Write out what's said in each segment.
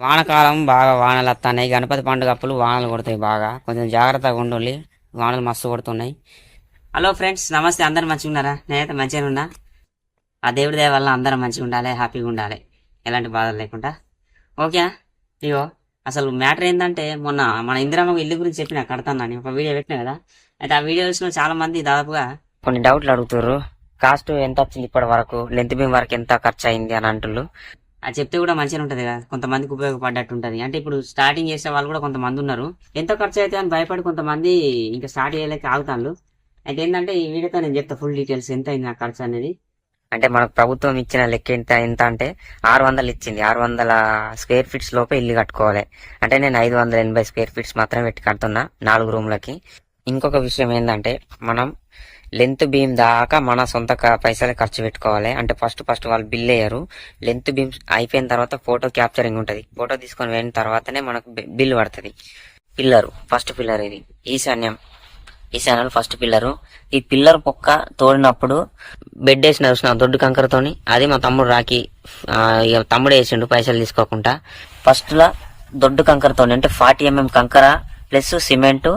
వానకాలం బాగా వానలు వస్తున్నాయి గణపతి పండుగ అప్పులు వానలు కొడతాయి బాగా. కొంచెం జాగ్రత్తగా ఉండాలి వానలు మస్తు కొడుతున్నాయి. హలో ఫ్రెండ్స్ నమస్తే. అందరు మంచిగా ఉన్నారా నేనైతే మంచిగా ఉన్నా. ఆ దేవుడి దయ వల్ల అందరం మంచిగా ఉండాలి హ్యాపీగా ఉండాలి. ఎలాంటి బాధలు లేకుండా. ఓకే ఇగో అసలు మ్యాటర్ ఏంటంటే మొన్న మన ఇందిరామ్మ ఇల్లు గురించి చెప్పిన కడతాను ఒక వీడియో పెట్టిన కదా. అయితే ఆ వీడియో చూసిన చాలా మంది దాదాపుగా కొన్ని డౌట్లు అడుగుతారు కాస్ట్ ఎంత వచ్చింది ఇప్పటి వరకు? లెంత్ బీమ్ వరకు ఎంత ఖర్చు అయింది అని అంటున్నారు అది చెప్తే కూడా మంచిగా ఉంటుంది కదా. కొంతమందికి ఉపయోగపడ్డట్టు ఉంటుంది అంటే ఇప్పుడు స్టార్టింగ్ చేసే వాళ్ళు కూడా కొంతమంది ఉన్నారు. ఎంత ఖర్చు అయితే అని భయపడి కొంతమంది ఇంకా స్టార్ట్ చేయలేక ఆగుతాను అయితే ఏంటంటే ఈ వీడియోతో నేను చెప్తా ఫుల్ డీటెయిల్స్ ఎంత అయింది నా ఖర్చు అనేది. అంటే మనకు ప్రభుత్వం ఇచ్చిన లెక్క ఎంత ఎంత అంటే ఆరు వందలు ఇచ్చింది. ఆరు వందల స్క్వేర్ ఫీట్స్ లోపే ఇల్లు కట్టుకోవాలి. అంటే నేను ఐదు వందల ఎనభై స్క్వేర్ ఫీట్స్ మాత్రమే పెట్టి కడుతున్నా నాలుగు రూమ్లకి. ఇంకొక విషయం ఏంటంటే మనం లెంత్ బీమ్ దాకా మన సొంత పైసలే ఖర్చు పెట్టుకోవాలి. అంటే ఫస్ట్ ఫస్ట్ వాళ్ళు బిల్ వేయరు. లెంత్ బీమ్ అయిపోయిన తర్వాత ఫోటో క్యాప్చరింగ్ ఉంటుంది. ఫోటో తీసుకొని వెళ్ళిన తర్వాతనే మనకు బిల్ పడుతుంది. పిల్లరు ఫస్ట్ పిల్లర్ ఇది. ఈశాన్యం. ఈశాన్యంలో ఫస్ట్ పిల్లరు. ఈ పిల్లర్ పొక్క తోడినప్పుడు బెడ్ వేసిన చూసిన దొడ్డు కంకరతోని అది మా తమ్ముడు రాకి తమ్ముడు వేసిండు పైసలు తీసుకోకుండా. ఫస్ట్లో దొడ్డు కంకరతోని అంటే ఫార్టీ ఎంఎం కంకర ప్లస్ సిమెంట్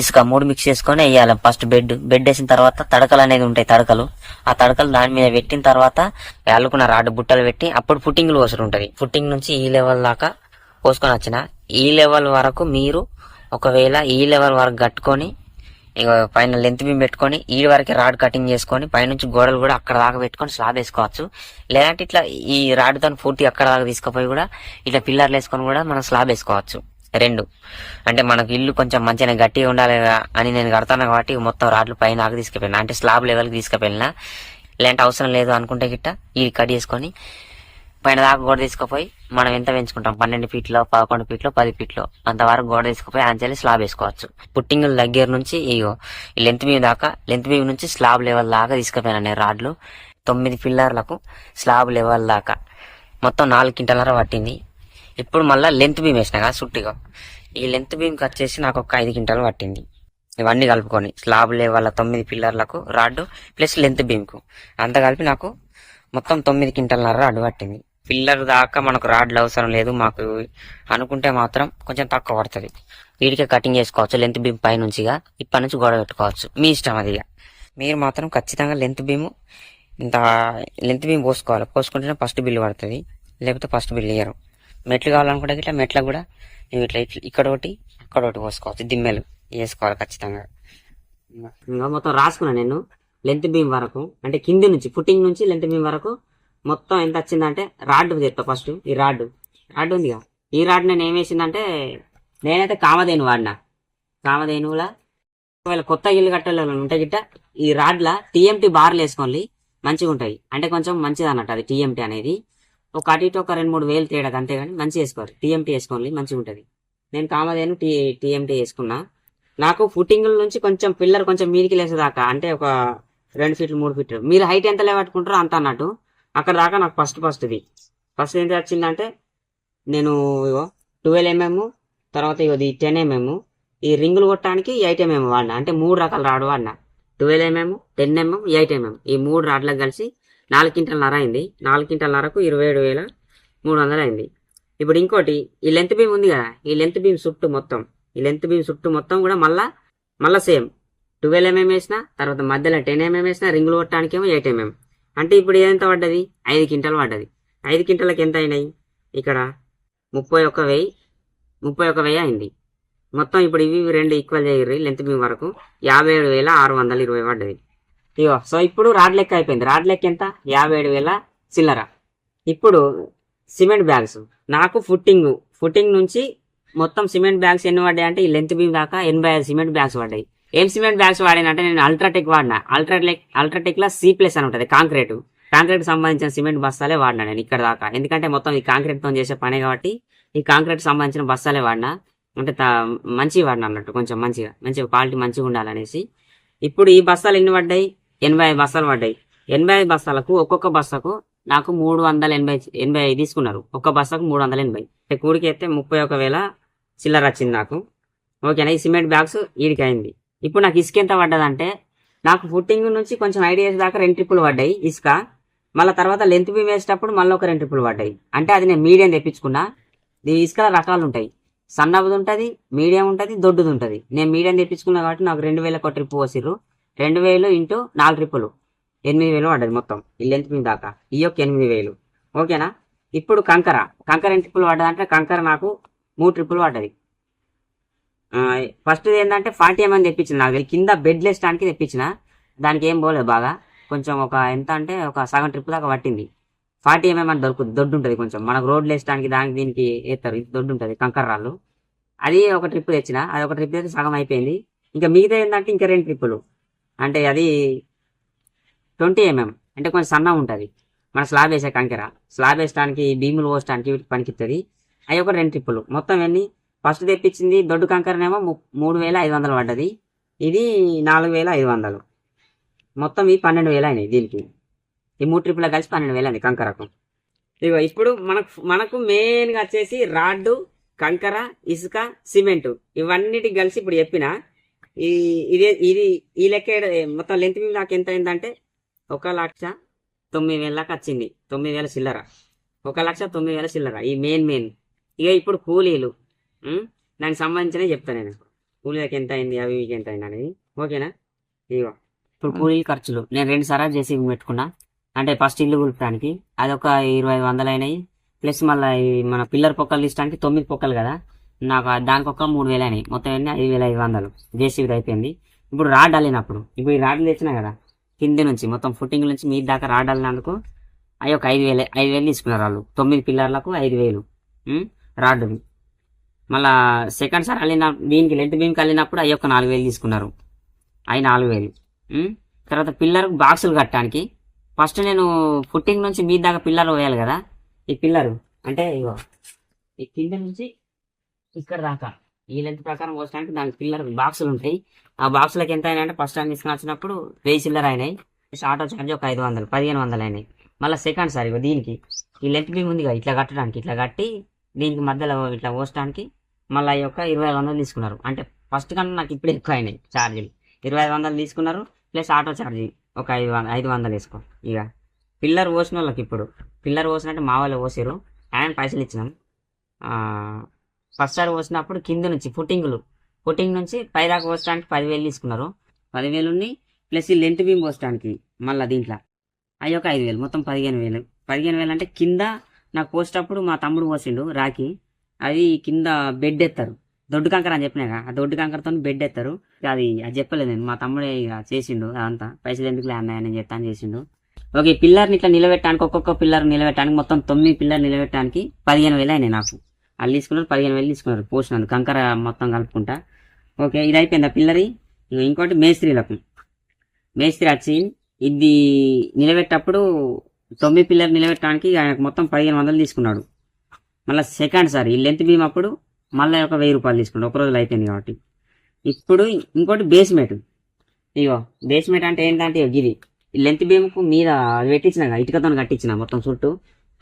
ఇసుక మూడు మిక్స్ చేసుకొని వేయాలి. ఫస్ట్ బెడ్ బెడ్ వేసిన తర్వాత తడకలు అనేది ఉంటాయి తడకలు. ఆ తడకలు దాని మీద పెట్టిన తర్వాత అల్లుకున్న రాడ్ బుట్టలు పెట్టి అప్పుడు ఫుట్టింగ్లు అవసరం ఉంటుంది. ఫుట్టింగ్ నుంచి ఈ లెవెల్ దాకా పోసుకొని వచ్చిన. ఈ లెవెల్ వరకు మీరు ఒకవేళ ఈ లెవెల్ వరకు కట్టుకొని ఇక పైన లెంత్ బీమ్ పెట్టుకొని ఈ వరకు రాడ్ కటింగ్ చేసుకొని పైనుంచి గోడలు కూడా అక్కడ దాకా పెట్టుకొని స్లాబ్ వేసుకోవచ్చు. లేదంటే ఇట్లా ఈ రాడ్తో పూర్తి అక్కడ దాకా తీసుకుపోయి కూడా ఇట్లా పిల్లర్లు వేసుకొని కూడా మనం స్లాబ్ వేసుకోవచ్చు. రెండు. అంటే మనకు ఇల్లు కొంచెం మంచిగా గట్టిగా ఉండాలి అని నేను కడతాను కాబట్టి మొత్తం రాడ్లు పైన దాకా తీసుకుపోయినా. అంటే స్లాబ్ లెవెల్కి తీసుకుపోయినా. లేదంటే అవసరం లేదు అనుకుంటే గిట్ట ఇది కట్ చేసుకొని పైన దాకా గోడ తీసుకుపోయి మనం ఎంత పెంచుకుంటాం? పన్నెండు ఫీట్లో పదకొండు ఫీట్లో పది ఫీట్లో. అంతవరకు గోడ తీసుకుపోయి అంచెల్లి స్లాబ్ వేసుకోవచ్చు. పుట్టింగుల దగ్గర నుంచి ఇగో ఈ లెంత్ బీమ్ దాకా లెంత్ బీమ్ నుంచి స్లాబ్ లెవెల్ దాకా తీసుకుపోయాను నేను రాడ్లు. తొమ్మిది పిల్లర్లకు స్లాబ్ లెవెల్ దాకా. మొత్తం నాలుగు కింటలర పట్టింది. ఇప్పుడు మళ్ళీ లెంత్ బీమ్ వేసిన కదా సుట్టిగా. ఈ లెంత్ బీమ్కి వచ్చేసి నాకు ఒక ఐదు క్వింటాలు పట్టింది. ఇవన్నీ కలుపుకొని స్లాబ్ వాళ్ళ తొమ్మిది పిల్లర్లకు రాడ్డు ప్లస్ లెంత్ బీమ్కు అంత కలిపి నాకు మొత్తం తొమ్మిది కింటలన్నర రాడ్డు పట్టింది. పిల్లర్ దాకా మనకు రాడ్లు అవసరం లేదు మాకు అనుకుంటే మాత్రం కొంచెం తక్కువ పడుతుంది. వీడికే కటింగ్ చేసుకోవచ్చు లెంత్ బీమ్ పై నుంచిగా ఇప్పటి నుంచి గొడవ పెట్టుకోవచ్చు. మీ ఇష్టం అది మీరు మాత్రం ఖచ్చితంగా లెంత్ బీమ్ ఇంత లెంత్ బీమ్ పోసుకోవాలి. పోసుకుంటేనే ఫస్ట్ బిల్లు పడుతుంది లేకపోతే ఫస్ట్ బిల్ ఇయ్యరు. మెట్లు కావాలనుకుంటే ఇట్లా మెట్ల కూడా నువ్వు ఇట్లా ఇట్లా ఇక్కడ ఒకటి అక్కడ ఒకటి పోసుకోవచ్చు. దిమ్మెలు వేసుకోవాలి ఖచ్చితంగా. ఇంకా మొత్తం రాసుకున్నా నేను. లెంత్ బీమ్ వరకు అంటే కింది నుంచి ఫుటింగ్ నుంచి లెంత్ బీమ్ వరకు మొత్తం ఎంత వచ్చిందంటే రాడ్ చెప్తా ఫస్ట్ ఈ రాడ్. రాడ్ ఉందిగా ఈ రాడ్ నేను ఏం వేసిందంటే నేనైతే కామధేను వాడినా. కామధేనువులా ఒకవేళ కొత్త ఇల్లు కట్టాలని ఉంటే గిట్ట ఈ రాడ్ల టీఎంటీ బార్లు వేసుకోండి. మంచిగా ఉంటాయి అంటే కొంచెం మంచిది అన్నట్టు అది టీఎంటీ అనేది. ఒక అటు ఇటు ఒక రెండు మూడు వేలు తేడా అంతేగాని మంచి వేసుకోవాలి. టీఎంటీ వేసుకోవాలి మంచిగా ఉంటుంది. నేను కామదేను టీ టీఎంటీ వేసుకున్నా. నాకు ఫుటింగ్ నుంచి కొంచెం పిల్లర్ కొంచెం మీదికి లేసేదాకా అంటే ఒక రెండు ఫీట్లు మూడు ఫీట్లు. మీరు హైట్ ఎంత లేవట్టుకుంటారో అంత అన్నట్టు. అక్కడ దాకా నాకు ఫస్ట్ ఫస్ట్ ఇది. ఫస్ట్ ఏంటి వచ్చిందంటే నేను ఇగో ట్వెల్వ్ ఎంఎం తర్వాత ఇగో ఇది టెన్ ఎంఎం ఈ రింగులు కొట్టడానికి ఎయిట్ ఎంఎం వాడినా. అంటే మూడు రకాల రాడు వాడినా. Twelve MM ten MM eight MM ఈ మూడు రాడ్లకు కలిసి నాలుగు క్వింటల్ నర అయింది. నాలుగు క్వింటల్ నరకు ఇరవై ఏడు వేల మూడు వందలు అయింది. ఇప్పుడు ఇంకోటి ఈ లెంత్ బీమ్ ఉంది కదా ఈ లెంత్ బీమ్ చుట్టూ మొత్తం ఈ లెంత్ బీమ్ చుట్టూ మొత్తం కూడా మళ్ళా మళ్ళా సేమ్. ట్వెల్వ్ ఎంఎం వేసిన తర్వాత మధ్యలో టెన్ ఎంఎం వేసిన రింగులు కొట్టడానికేమో ఎయిట్ ఎంఎం. అంటే ఇప్పుడు ఎంత పడ్డది? ఐదు క్వింటల్ పడ్డది. ఐదు క్వింటల్కి ఎంత అయినాయి? ఇక్కడ ముప్పై ఒక్క వెయ్యి ముప్పై ఒక వెయ్యి అయింది. మొత్తం ఇప్పుడు ఇవి రెండు ఈక్వల్ చేయరు లెంత్ బీమ్ వరకు యాభై ఏడు వేల ఆరు వందల ఇరవై పడ్డది. ఇగో సో ఇప్పుడు రాడ్ లెక్క అయిపోయింది. రాడ్ లెక్క ఎంత? యాభై ఏడు వేల చిల్లర. ఇప్పుడు సిమెంట్ బ్యాగ్స్. నాకు ఫుట్టింగ్. ఫుట్టింగ్ నుంచి మొత్తం సిమెంట్ బ్యాగ్స్ ఎన్ని పడ్డాయి అంటే ఈ లెంత్ బీమ్ దాకా ఎనభై ఐదు సిమెంట్ బ్యాగ్స్ పడ్డాయి. ఏం సిమెంట్ బ్యాగ్స్ వాడినంటే నేను అల్ట్రాటెక్ వాడినా. అల్ట్రాటెక్ అల్ట్రాటెక్లో సి ప్లస్ అని ఉంటుంది కాంక్రీట్. కాంక్రీట్ సంబంధించిన సిమెంట్ బస్తాలే వాడినా నేను ఇక్కడ దాకా. ఎందుకంటే మొత్తం ఈ కాంక్రీట్తో చేసే పనే కాబట్టి ఈ కాంక్రీట్ సంబంధించిన బస్తాలే వాడినా. అంటే మంచిగా వాడినా అన్నట్టు కొంచెం మంచిగా మంచిగా క్వాలిటీ మంచిగా ఉండాలనేసి. ఇప్పుడు ఈ బస్తాలు ఎన్ని పడ్డాయి? ఎనభై ఐదు బస్తాలు పడ్డాయి. ఎనభై ఐదు బస్తాలకు ఒక్కొక్క బస్తాకు నాకు మూడు వందల ఎనభై ఎనభై ఐదు తీసుకున్నారు. ఒక్క బస్తాకు మూడు వందల ఎనభై. కూడికి అయితే ముప్పై ఒక వేల చిల్లర వచ్చింది నాకు. ఓకేనా? ఈ సిమెంట్ బ్యాగ్స్ ఈడికి అయింది. ఇప్పుడు నాకు ఇసుక ఎంత పడ్డదంటే నాకు ఫుట్టింగ్ నుంచి కొంచెం ఐడియాస్ దాకా రెండు ట్రిప్పులు పడ్డాయి ఇసుక. మళ్ళీ తర్వాత లెంత్ బీమ్ వేసేటప్పుడు మళ్ళీ ఒక రెండు ట్రిప్పులు పడ్డాయి. అంటే అది నేను మీడియం తెప్పించుకున్నా. దీని ఇసుకల రకాలు ఉంటాయి. సన్నది ఉంటుంది మీడియం ఉంటుంది దొడ్డుది ఉంటుంది. నేను మీడియం తెప్పించుకున్నా కాబట్టి నాకు రెండు వేల ఒక ట్రిప్ పోసిర్రు. రెండు వేలు ఇంటూ నాలుగు ట్రిప్పులు. ఎనిమిది వేలు పడ్డది మొత్తం. ఈ లెంత్ మీద దాకా. ఈ యొక్క ఎనిమిది వేలు. ఓకేనా ఇప్పుడు కంకర. కంకర ఎన్ని ట్రిప్పులు పడ్డది అంటే కంకర నాకు మూడు ట్రిప్పులు పడ్డది. ఫస్ట్ ఏంటంటే ఫార్టీ ఎంఎం తెప్పించిన నాకు కింద బెడ్ లేసడానికి తెప్పించిన. దానికి ఏం పోలేదు బాగా. కొంచెం ఒక ఎంత అంటే ఒక సగం ట్రిప్ దాకా పట్టింది. ఫార్టీ ఎంఎం అని దొరుకుతుంది దొడ్డు ఉంటుంది కొంచెం. మనకు రోడ్లు వేసడానికి దానికి దీనికి వేస్తారు ఇది దొడ్డు ఉంటుంది కంకర రాళ్ళు. అది ఒక ట్రిప్ తెచ్చిన. అది ఒక ట్రిప్ అయితే సగం అయిపోయింది. ఇంకా మిగతా ఏంటంటే ఇంకా రెండు ట్రిప్పులు. అంటే అది ట్వంటీ ఎంఎం అంటే కొంచెం సన్నగా ఉంటుంది. మన స్లాబ్ వేసే కంకెర. స్లాబ్ వేసడానికి భీములు పోసడానికి వీటికి పనికిస్తుంది అవి ఒక రెండు ట్రిప్పులు. మొత్తం ఎన్ని? ఫస్ట్ తెప్పించింది దొడ్డు కంకరనేమో మూడు వేల ఐదు వందలు పడ్డది. ఇది నాలుగు వేల ఐదు వందలు. మొత్తం ఈ పన్నెండు వేలు అయినాయి దీనికి. ఈ మూడు ట్రిప్పుల కలిసి పన్నెండు వేలు అయింది కంకరకు. ఇగో ఇప్పుడు మనకు మనకు మెయిన్గా వచ్చేసి రాడ్డు కంకర ఇసుక సిమెంటు. ఇవన్నిటికి కలిసి ఇప్పుడు చెప్పిన ఈ ఇదే ఇది ఈ లెక్క మొత్తం లెంత్ మీద నాకు ఎంత అయిందంటే ఒక లక్ష తొమ్మిది వేల దాకా వచ్చింది. తొమ్మిది వేల చిల్లర. ఒక లక్ష తొమ్మిది వేల చిల్లర. ఈ మెయిన్ మెయిన్ ఇక ఇప్పుడు కూలీలు? దానికి సంబంధించినవి చెప్తాను నేను. కూలీలకు ఎంత అయింది అవి ఇవి ఎంత అయింది అనేది. ఓకేనా? ఇగో ఇప్పుడు కూలీ ఖర్చులు. నేను రెండు సార్లు చేసి పెట్టుకున్నా. అంటే ఫస్ట్ ఇల్లు కులపడానికి. అదొక ఇరవై ఐదు వందలు అయినాయి. ప్లస్ మళ్ళీ మన పిల్లర్ పొక్కలు తీసడానికి తొమ్మిది పొక్కలు కదా. నాకు దానికొక దానికి ఒక మూడు వేలు అయినాయి. మొత్తం అన్ని ఐదు వేల ఐదు వందలు. జేసీబీ అయిపోయింది. ఇప్పుడు రాడ్ అల్లినప్పుడు ఇప్పుడు ఈ రాడ్లు తెచ్చినా కదా కింది నుంచి మొత్తం ఫుట్టింగ్ నుంచి మీ దాకా రాడ్ అల్లినందుకు అవి ఒక ఐదు వేలు ఐదు వేలు తీసుకున్నారు వాళ్ళు. తొమ్మిది పిల్లర్లకు ఐదు వేలు ఉం? రాడ్డువి మళ్ళా సెకండ్ సార్ అల్లిన దీనికి లెంత్ బీమ్కి అల్లినప్పుడు అవి ఒక నాలుగు వేలు తీసుకున్నారు. అవి నాలుగు వేలు తర్వాత పిల్లర్ బాక్సులు కట్టడానికి ఫస్ట్ నేను ఫుట్టింగ్ నుంచి మీ దాకా పిల్లర్ వేయాలి కదా ఈ పిల్లరు అంటే ఇగో ఈ కింద నుంచి ఇక్కడ దాకా. ఈ లెంత్ ప్రకారం పోసడానికి దానికి పిల్లర్ బాక్సులు ఉంటాయి. ఆ బాక్సులకు ఎంత అయినాయంటే ఫస్ట్ టైం తీసుకుని వచ్చినప్పుడు వెయ్యి చిల్లర అయినాయి. ఆటో ఛార్జ్ ఒక ఐదు వందలు పదిహేను వందలు అయినాయి. మళ్ళీ సెకండ్ సార్ ఇగో దీనికి. ఈ లెంత్ బీమ్ ఉంది కదా ఇట్లా కట్టడానికి ఇట్లా కట్టి దీనికి మధ్యలో ఇట్లా పోసడానికి మళ్ళీ ఈ యొక్క ఇరవై ఐదు వందలు తీసుకున్నారు. అంటే ఫస్ట్ కన్నా నాకు ఇప్పుడు ఎక్కువ అయినాయి ఛార్జీలు ఇరవై ఐదు వందలు తీసుకున్నారు ప్లస్ ఆటో ఛార్జ్ ఒక ఐదు వంద ఐదు వందలు వేసుకో ఇక పిల్లర్ పోసిన వాళ్ళకి ఇప్పుడు పిల్లర్ పోసినట్టు మా వాళ్ళు పోసారు ఆయన పైసలు ఇచ్చినాం. ఫస్ట్ సారి పోసినప్పుడు కింద నుంచి ఫుటింగ్లు. ఫుటింగ్ నుంచి పైదాకా పోసడానికి పదివేలు తీసుకున్నారు. పదివేలుని ప్లస్ ఈ లెంత్ బీమ్ పోసడానికి మళ్ళీ దీంట్లో. అవి ఒక ఐదు వేలు మొత్తం పదిహేను వేలు. పదిహేను వేలు అంటే కింద నాకు పోసేటప్పుడు మా తమ్ముడు పోసిండు రాకి అది కింద బెడ్ ఎత్తారు. దొడ్డు కంకర అని చెప్పినాక ఆ దొడ్డు కంకరతో బెడ్ ఎత్తారు. అది అది చెప్పలేదు నేను. మా తమ్ముడే ఇక చేసిండు అదంతా. పైసలు ఎందుకు అన్నాయని నేను చెప్తాను చేసిండు. ఓకే పిల్లర్ని ఇట్లా నిలబెట్టడానికి ఒక్కొక్క పిల్లర్ నిలబెట్టడానికి మొత్తం తొమ్మిది పిల్లర్ నిలబెట్టడానికి పదిహేను వేలు అయినాయి నాకు. వాళ్ళు తీసుకున్నారు పదిహేను వేలు తీసుకున్నారు పోసినాను కంకర మొత్తం కలుపుకుంటా. ఓకే ఇది అయిపోయింది ఆ పిల్లరి ఇగో ఇంకోటి మేస్త్రీలకు. మేస్త్రి వచ్చి ఇది నిలబెట్టప్పుడు తొమ్మిది పిల్లర్ నిలబెట్టడానికి ఆయనకు మొత్తం పదిహేను వందలు తీసుకున్నాడు. మళ్ళీ సెకండ్ సార్ ఈ లెంత్ బీమ్ అప్పుడు మళ్ళీ ఒక వెయ్యి రూపాయలు తీసుకున్నాడు ఒక రోజులు అయిపోయింది కాబట్టి. ఇప్పుడు ఇంకోటి బేస్మెంట్. ఇగో బేస్మెంట్ అంటే ఏంటంటే ఇగో ఇది లెంత్ బీమ్కు మీద పెట్టించిన ఇటుకతో కట్టించిన మొత్తం చుట్టూ.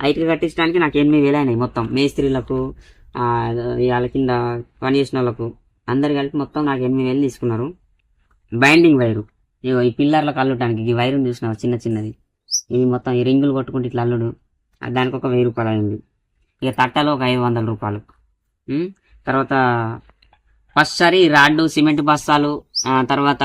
ఆ కట్టించడానికి నాకు ఎనిమిది వేలు అయినాయి మొత్తం. మేస్త్రీలకు వాళ్ళ కింద పని చేసిన వాళ్ళకు. అందరు కలిపి మొత్తం నాకు ఎనిమిది వేలు తీసుకున్నారు. Binding wire. ఇగో ఈ పిల్లర్లకు అల్లటానికి ఈ వైరు చూసినావు? చిన్న చిన్నది. ఇవి మొత్తం ఈ రింగులు కొట్టుకుంటే ఇట్లా అల్లుడు. దానికి ఒక వెయ్యి రూపాయలు అయింది. ఇక తట్టలో ఒక ఐదు వందల రూపాయలు. తర్వాత ఫస్ట్ సారి రాడ్డు సిమెంట్ బస్తాలు తర్వాత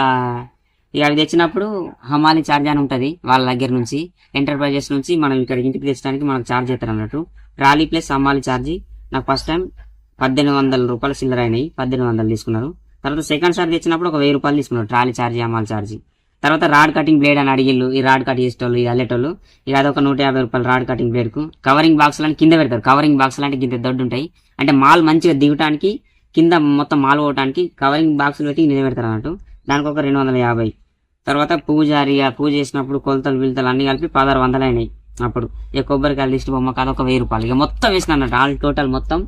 ఇక తెచ్చినప్పుడు హమాలి ఛార్జ్ అని ఉంటుంది వాళ్ళ దగ్గర నుంచి ఎంటర్ప్రైజెస్ నుంచి మనం ఇక్కడ ఇంటికి తెచ్చడానికి మనకు ఛార్జ్ చేస్తారు అన్నట్టు. ట్రాలీ ప్లస్ హమాలి ఛార్జీ నాకు ఫస్ట్ టైం పద్దెనిమిది వందల రూపాయలు సిల్లర్ అయినాయి పద్దెనిమిది వందలు తీసుకున్నారు. తర్వాత సెకండ్ సారి తెచ్చినప్పుడు ఒక వెయ్యి రూపాయలు తీసుకున్నారు ట్రాలీ ఛార్జీ హమాలి ఛార్జీ తర్వాత రాడ్ కటింగ్ బ్లేడ్ అని అడిగిళ్ళు ఈ రాడ్ కట్ చేసేటోళ్ళు ఇది అల్లేటోళ్ళు ఇక అదొక నూట యాభై రూపాయలు రాడ్ కటింగ్ బ్లేడ్కు కవరింగ్ బాక్స్ లాంటి కింద పెడతారు కవరింగ్ బాక్స్ లాంటి కింద దొడ్డు ఉంటాయి అంటే మాల్ మంచిగా దిగటానికి కింద మొత్తం మాల్ పోవటానికి కవరింగ్ బాక్సులు పెట్టి కింద పెడతారు అన్నట్టు. దానికి ఒక రెండు వందల యాభై. తర్వాత పూజారి ఆ పూజ చేసినప్పుడు కొలతలు విలుతలు అన్ని కలిపి పదహారు వందలు అయినాయి అప్పుడు ఇక కొబ్బరికాయలు దిష్టి కాదు ఒక వెయ్యి రూపాయలు. ఇక మొత్తం వేసిన అన్నట్టు ఆల్ టోటల్ మొత్తం.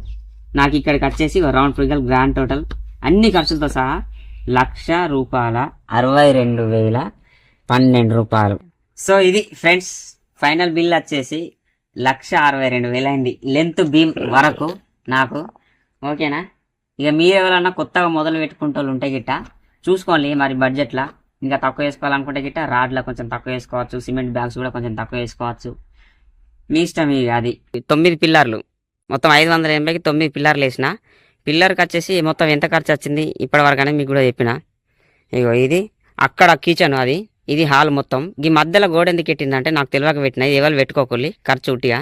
నాకు ఇక్కడికి వచ్చేసి రౌండ్ ఫిగర్ గ్రాండ్ టోటల్. అన్ని ఖర్చులతో సహా లక్ష రూపాయల అరవై రెండు వేల పన్నెండు రూపాయలు. సో ఇది ఫ్రెండ్స్ ఫైనల్ బిల్ వచ్చేసి లక్ష అరవై రెండు వేలు అయింది లెంత్ బీమ్ వరకు నాకు. ఓకేనా? ఇక మీరు ఎవరన్నా కొత్తగా మొదలు పెట్టుకుంటూ ఉంటే గిట్ట చూసుకోండి మరి బడ్జెట్లో ఇంకా తక్కువ వేసుకోవాలనుకుంటే గిట్ట రాడ్లో కొంచెం తక్కువ వేసుకోవచ్చు సిమెంట్ బ్యాగ్స్ కూడా కొంచెం తక్కువ వేసుకోవచ్చు. మీ ఇష్టం ఇక అది. తొమ్మిది పిల్లర్లు. మొత్తం ఐదు వందల ఎనభైకి తొమ్మిది పిల్లర్లు వేసిన. పిల్లర్కి వచ్చేసి మొత్తం ఎంత ఖర్చు వచ్చింది? ఇప్పటివరకు అనేది మీకు కూడా చెప్పిన. ఇగో ఇది. అక్కడ కిచెన్ అది. ఇది హాల్ మొత్తం. ఈ మధ్యలో గోడ ఎందుకు పెట్టిందంటే నాకు తెలియక పెట్టిన. ఇది ఎవరు పెట్టుకోకూలి ఖర్చు ఉట్టిగా.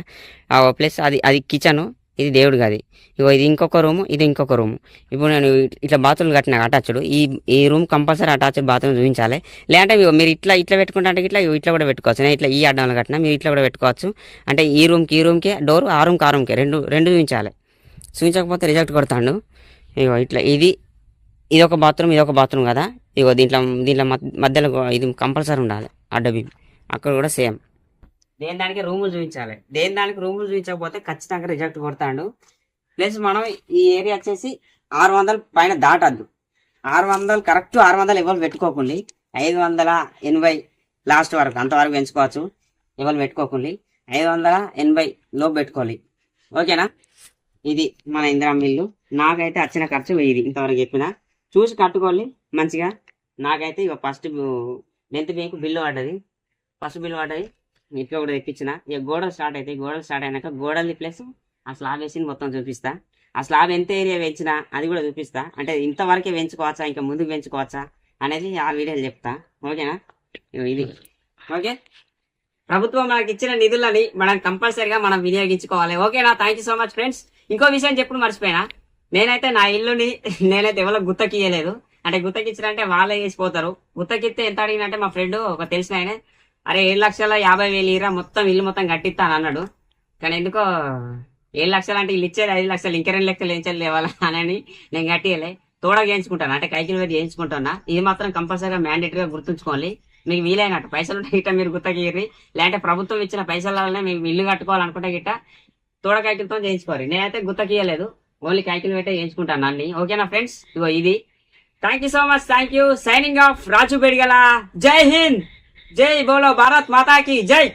ప్లస్ అది అది కిచెను ఇది దేవుడు గది ఇగో ఇది ఇంకొక రూము ఇది ఇంకొక రూము. ఇప్పుడు నేను ఇట్లా బాత్రూమ్ కట్టిన అటాచ్డ్ ఈ ఈ రూమ్ కంపల్సరీ అటాచ్డ్ బాత్రూమ్ చూపించాలి. లేదంటే ఇగో మీరు ఇట్లా ఇట్లా పెట్టుకుంటే అంటే ఇట్లా ఇగో ఇట్లా కూడా పెట్టుకోవచ్చు. నేను ఇట్లా ఈ అడ్డంలో కట్టిన మీరు ఇట్లా కూడా పెట్టుకోవచ్చు. అంటే ఈ రూమ్కి ఈ రూమ్కి డోర్ ఆ రూమ్కి ఆ రూమ్కి రెండు రెండు చూపించాలి. చూపించకపోతే రిజెక్ట్ కొడతాడు. ఇగో ఇట్లా ఇది ఇది ఒక బాత్రూమ్ ఇది ఒక బాత్రూమ్ కదా. ఇగో దీంట్లో దీంట్లో మధ్యలో ఇది కంపల్సరీ ఉండాలి. అడ్డబీ అక్కడ కూడా సేమ్. దేని దానికి రూములు చూపించాలి? దేని దానికి రూములు చూపించకపోతే ఖచ్చితంగా రిజెక్ట్ కొడతాడు. ప్లస్ మనం ఈ ఏరియా వచ్చేసి ఆరు వందలు పైన దాటద్దు. ఆరు వందలు కరెక్ట్ ఆరు వందలు ఎవరు పెట్టుకోకుండా. ఐదు వందల ఎనభై లాస్ట్ వరకు అంతవరకు పెంచుకోవచ్చు. ఎవరు పెట్టుకోకుండా. ఐదు వందల ఎనభై లోపు పెట్టుకోవాలి. ఓకేనా ఇది మన ఇందిరా మిల్లు. నాకైతే వచ్చిన ఖర్చు వెయ్యి ఇంతవరకు చెప్పిన. చూసి కట్టుకోవాలి మంచిగా. నాకైతే ఇక ఫస్ట్ లెంత్ మీకు బిల్లు పడ్డది. ఫస్ట్ బిల్లు పడ్డది. ఇటుక కూడా తెప్పించిన ఇక గోడలు స్టార్ట్ అయితే గోడలు స్టార్ట్ అయినాక గోడలు ప్లస్ ఆ స్లాబ్ వేసి మొత్తం చూపిస్తా. ఆ స్లాబ్ ఎంత ఏరియా పెంచినా అది కూడా చూపిస్తా. అంటే ఇంతవరకే పెంచుకోవచ్చా ఇంకా ముందుకు పెంచుకోవచ్చా అనేది ఆ వీడియోలు చెప్తా. ఓకేనా ఇది. ఓకే ప్రభుత్వం మనకి ఇచ్చిన నిధులని మనం కంపల్సరిగా మనం వినియోగించుకోవాలి. ఓకేనా thank you so much friends ఇంకో విషయం చెప్పుడు మర్చిపోయినా. నేనైతే నా ఇల్లుని నేనైతే ఎవరో గుత్తకియలేదు అంటే గుత్తకిచ్చినంటే వాళ్ళే చేసిపోతారు. గుత్తకిస్తే ఎంత అడిగినంటే మా ఫ్రెండ్ ఒక తెలిసిన ఆయన అరే ఏడు లక్షల యాభై వేలు ఇరా మొత్తం ఇల్లు మొత్తం కట్టిస్తాను అన్నాడు. కానీ ఎందుకో ఏడు లక్షలు అంటే ఇల్లు ఇచ్చేది ఐదు లక్షలు ఇంకా రెండు లెక్కలు ఏంచాలి లేవాలా అని నేను కట్టియలే. తోడ చేయించుకుంటాను అంటే కైకిల్ పెట్టి చేయించుకుంటున్నా. ఇది మాత్రం కంపల్సరీగా మ్యాండేటరీగా గుర్తుంచుకోవాలి. మీకు వీలైనట్టు పైసలు ఉంటే గిట్ట మీరు గుత్తగిరి లేదంటే ప్రభుత్వం ఇచ్చిన పైసల వల్లనే ఇల్లు కట్టుకోవాలనుకుంటే గిట్ట తోడ కైకిలతో చేయించుకోవాలి. నేనైతే గుర్తకీయలేదు ఓన్లీ కైకిలు పెట్టే చేయించుకుంటాను అన్ని. ఓకేనా ఫ్రెండ్స్ ఇగో ఇది. Thank you so much thank you signing off Raju Bedigala. Jai Hind! Jai బోలో భారత్ మాతాకి జై